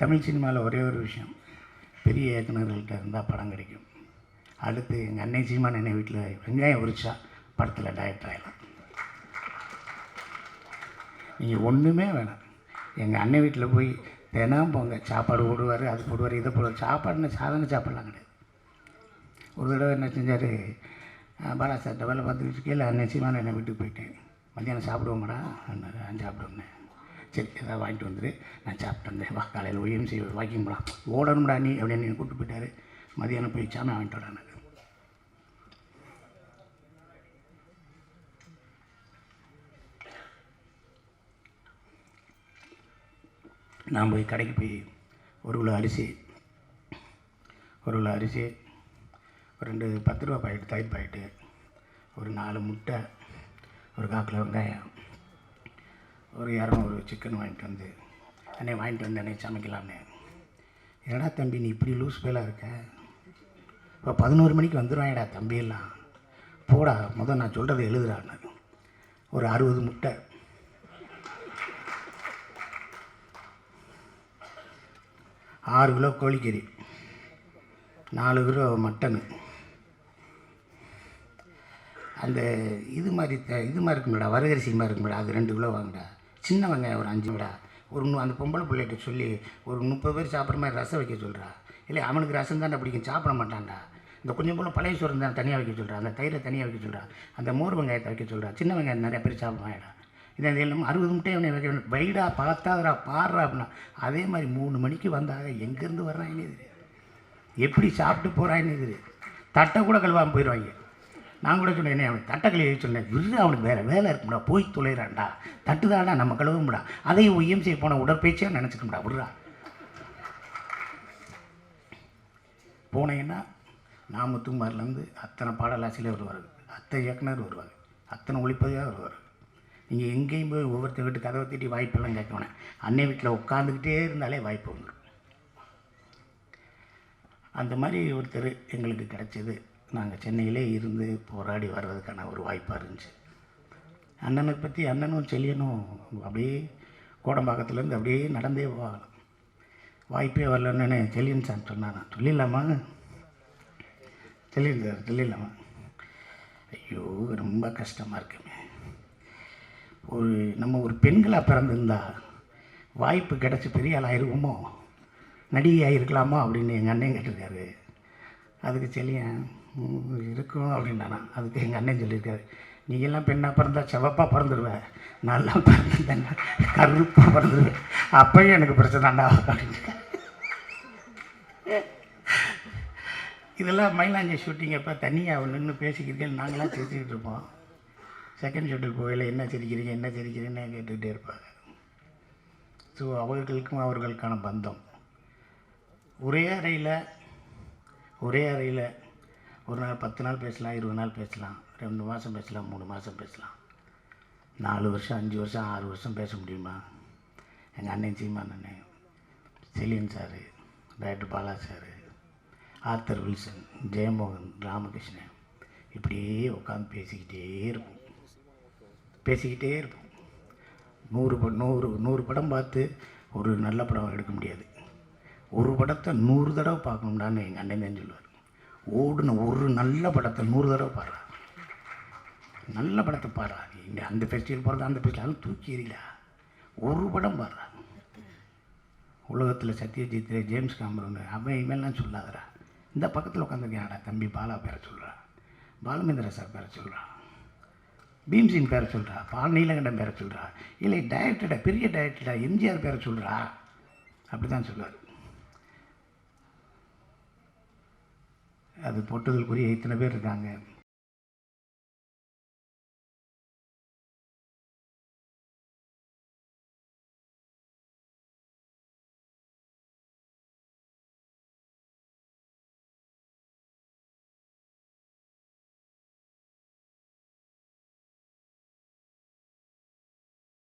தமிழ் சினிமாவில் ஒரே ஒரு விஷயம். பெரிய இயக்குநர்கள்ட்ட இருந்தால் படம் கிடைக்கும். அடுத்து எங்கள் அன்னை சீமான் என்னை வீட்டில் வெங்காயம் உரிச்சா படத்தில் டைரக்டர் ஆகலாம் நீங்கள் ஒன்றுமே வேணாம். எங்கள் அண்ணன் வீட்டில் போய் தினம் போங்க சாப்பாடு போடுவார் அது போடுவார் இதை போடுவார். சாப்பாடுன்னு சாதாரண சாப்பாடுலாம் கிடையாது. ஒரு தடவை என்ன செஞ்சார் பாலா சார் வேலை பார்த்துக்கிட்டு இருக்கேன் அன்னை சீமான என்னை வீட்டுக்கு போயிட்டேன். மத்தியானம் சாப்பிடுவோம்டா? நான் சாப்பிடுவேன் சரி ஏதாவது வாங்கிட்டு வந்துரு. நான் சாப்பிட்டு வந்தேன். வா காலையில் ஒய்எம்சி வாக்கிங் போகலாம் ஓடணும்டா நீ அப்படின்னு என்னை கூப்பிட்டு போயிட்டாரு. மதியானம் போய் சாமி வாங்கிட்டு வரேன் எனக்கு. நான் போய் கடைக்கு போய் ஒரு கிலோ அரிசி ஒரு கிலோ அரிசி ஒரு ரெண்டு பத்து ரூபா பாக்கெட்டு தயிர் பாக்கெட்டு ஒரு நாலு முட்டை ஒரு கால் கிலோ வெங்காயம் ஒரு இரநூறு சிக்கன் வாங்கிட்டு வந்து அண்ணே வாங்கிட்டு வந்து அன்னை சமைக்கலாம்னு. என்னடா தம்பி நீ இப்படி லூஸ் பேலாக இருக்க? இப்போ பதினோரு மணிக்கு வந்துடுவாங்கடா தம்பியெல்லாம் போடா முதல் நான் சொல்கிறத எழுதுறான்னு. ஒரு அறுபது முட்டை. ஆறு கிலோ கோழிக்கறி நாலு கிலோ மட்டனு. அந்த இது மாதிரி த- இது மாதிரி இருக்கும்டா வரகரிசி மாதிரி இருக்கும்டா அது ரெண்டு கிலோ வாங்கடா. சின்ன வெங்காயம் ஒரு அஞ்சு விடா ஒரு அந்த பொம்பளை பிள்ளைகிட்ட சொல்லி ஒரு முப்பது பேர் சாப்பிட்ற மாதிரி ரசம் வைக்க சொல்கிறா இல்லை அவனுக்கு ரசம் தானே பிடிக்கும் சாப்பிட மாட்டான்டா. இந்த கொஞ்சம் போல பழைய சோறு தான் தனியாக வைக்க சொல்கிறா அந்த தயிரை தனியாக வைக்க சொல்கிறா அந்த மோர் வெங்காயத்தை வைக்க சொல்கிறா சின்ன வெங்காயம் நிறைய பேர் சாப்பிடுவாங்கடா. இதை எல்லாம் அறுபது முட்டையை அவனை வைக்க வேண்டும். வைடா பார்த்தாதரா பாடுறா அப்படின்னா. அதே மாதிரி மூணு மணிக்கு வந்தாங்க எங்கேருந்து வர்றாங்கன்னு இது எப்படி சாப்பிட்டு போகிறான்னு இது தட்டை கூட கழுவாமல் போயிடுவாங்க. நான் கூட சொன்னேன் என்ன அவனுக்கு தட்டை சொன்னேன். விரு அவனுக்கு வேறு வேலை இருக்கும்டா போய் தொலைறான்டா. தட்டுதாடா நம்ம கழுவும்டா. அதையும் செய்ய போன உடற்பயிற்சியாக நினச்சிக்கோம்டா போனேன்னா போனீங்கன்னா நாமத்துமாரிலேருந்து அத்தனை பாடலாசிரியர் வருவார். அத்தனை இயக்குனர் வருவார். அத்தனை ஒளிப்பதிவாக வருவார். நீங்கள் எங்கேயும் போய் ஒவ்வொருத்தர் வீட்டு கதவை தட்டி வாய்ப்பெல்லாம் கேட்க அன்னை வீட்டில் உட்காந்துக்கிட்டே இருந்தாலே வாய்ப்பு வந்துடும். அந்த மாதிரி ஒருத்தர் எங்களுக்கு கிடச்சிது. நாங்கள் சென்னையிலே இருந்து போராடி வர்றதுக்கான ஒரு வாய்ப்பாக இருந்துச்சு. அண்ணனை பற்றி அண்ணனும் செல்லியனும் அப்படியே கோடம்பாக்கத்துலேருந்து அப்படியே நடந்தே போகலாம் வாய்ப்பே வரலன்னு செல்லியன் சார் சொன்னான் சொல்லிடலாமா? சொல்லிடு சார் சொல்லிடலாமா? ஐயோ ரொம்ப கஷ்டமாக இருக்குமே. ஒரு நம்ம ஒரு பெண்களாக பிறந்திருந்தா வாய்ப்பு கிடச்சி பெரிய ஆளாயிருக்குமோ ஆயிருக்குமோ? நடிகையாக இருக்கலாமா அப்படின்னு எங்கள் அண்ணன் கேட்டிருக்காரு. அதுக்கு செல்லியன் இருக்கும் அப்படின்னா அதுக்கு எங்கள் அண்ணன் சொல்லியிருக்காரு. நீங்கள்லாம் பெண்ணாக பிறந்தா செவப்பாக பிறந்துடுவேன் நல்லா பிறந்திருந்தேன்னா கருப்பாக பிறந்துடுவேன் அப்பயும் எனக்கு பிரச்சனைண்டா அப்படின்னு இதெல்லாம் மயிலாஞ்சி ஷூட்டிங் அப்போ தனியாக நின்று பேசிக்கிட்டு நாங்களாம் சிரிச்சுக்கிட்டு இருப்போம். செகண்ட் ஷூட்டுக்கு போகையில் என்ன சிரிக்கிறீங்க? என்ன சிரிக்கிறீங்கன்னு கேட்டுக்கிட்டே இருப்பாங்க. ஸோ அவர்களுக்கும் அவர்களுக்கான பந்தம். ஒரே அறையில் ஒரே அறையில் ஒரு நாள் பத்து நாள் பேசலாம் இருபது நாள் பேசலாம் ரெண்டு மாதம் பேசலாம் மூணு மாதம் பேசலாம். நாலு வருஷம் அஞ்சு வருஷம் ஆறு வருஷம் பேச முடியுமா? எங்கள் அண்ணன் சீமான் அண்ணன் Seliyan sir doctor Bala sir Arthur Wilson Jeyamohan Ramakrishnan இப்படியே உட்காந்து பேசிக்கிட்டே இருப்போம். பேசிக்கிட்டே இருப்போம். நூறு படம் நூறு நூறு படம் பார்த்து ஒரு நல்ல படம் எடுக்க முடியாது. ஒரு படத்தை நூறு தடவை பார்க்கணும்டான்னு எங்கள் அண்ணன் தான் சொல்லுவார். ஓடுன ஒரு நல்ல படத்தை நூறு தடவை பாடுறா. நல்ல படத்தை பாடுறா. இங்கே அந்த ஃபெஸ்டிவல் போகிறது அந்த ஃபெஸ்டிவல் தூக்கி எறியல? ஒரு படம் பாடுறா. உலகத்தில் சத்யஜித் ஜேம்ஸ் காமரன் அவன் இவெல்லாம் சொல்லாதரா இந்த பக்கத்தில் உட்காந்துருக்கேன்டா தம்பி பாலா பேரை சொல்கிறா பாலமேந்திர சார் பேரை சொல்கிறா பீம்சின் பேரை சொல்கிறா பால் நீலகண்டன் பேரை சொல்கிறா இல்லை டைரக்டடா பெரிய டைரக்டடா எம்ஜிஆர் பேரை சொல்கிறா அப்படி தான் சொல்லுவார். அது பொட்டுதலுக்குரிய இத்தனை பேர் இருக்காங்க.